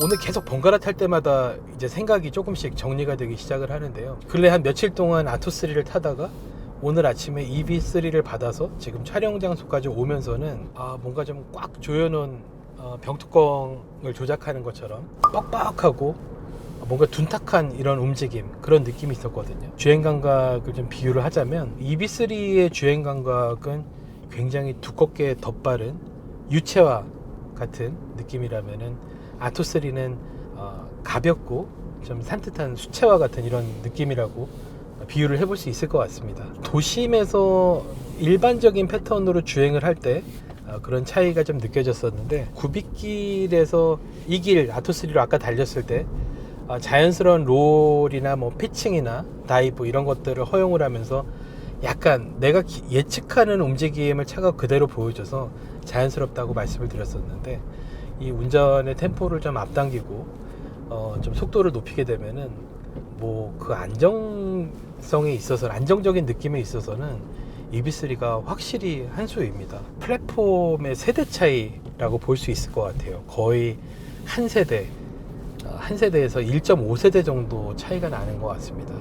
오늘 계속 번갈아 탈 때마다 이제 생각이 조금씩 정리가 되기 시작을 하는데요. 근래 한 며칠 동안 아토3를 타다가 오늘 아침에 EV3를 받아서 지금 촬영 장소까지 오면서는 아 뭔가 좀 꽉 조여놓은 어, 병뚜껑을 조작하는 것처럼 뻑뻑하고 뭔가 둔탁한 이런 움직임 그런 느낌이 있었거든요. 주행 감각을 좀 비유를 하자면 EV3의 주행 감각은 굉장히 두껍게 덧바른 유채화 같은 느낌이라면은 아토3는 어, 가볍고 좀 산뜻한 수채화 같은 이런 느낌이라고 비유를 해볼 수 있을 것 같습니다. 도심에서 일반적인 패턴으로 주행을 할때 어, 그런 차이가 좀 느껴졌었는데 구빗길에서 이 길 아토3로 아까 달렸을 때 어, 자연스러운 롤이나 뭐 피칭이나 다이브 이런 것들을 허용을 하면서 약간 내가 기- 예측하는 움직임을 차가 그대로 보여줘서 자연스럽다고 말씀을 드렸었는데 이 운전의 템포를 좀 앞당기고 어, 좀 속도를 높이게 되면은 뭐 그 안정성에 있어서 안정적인 느낌에 있어서는 EB3가 확실히 한 수입니다. 플랫폼의 세대 차이라고 볼 수 있을 것 같아요. 거의 한 세대, 어, 한 세대에서 1.5세대 정도 차이가 나는 것 같습니다.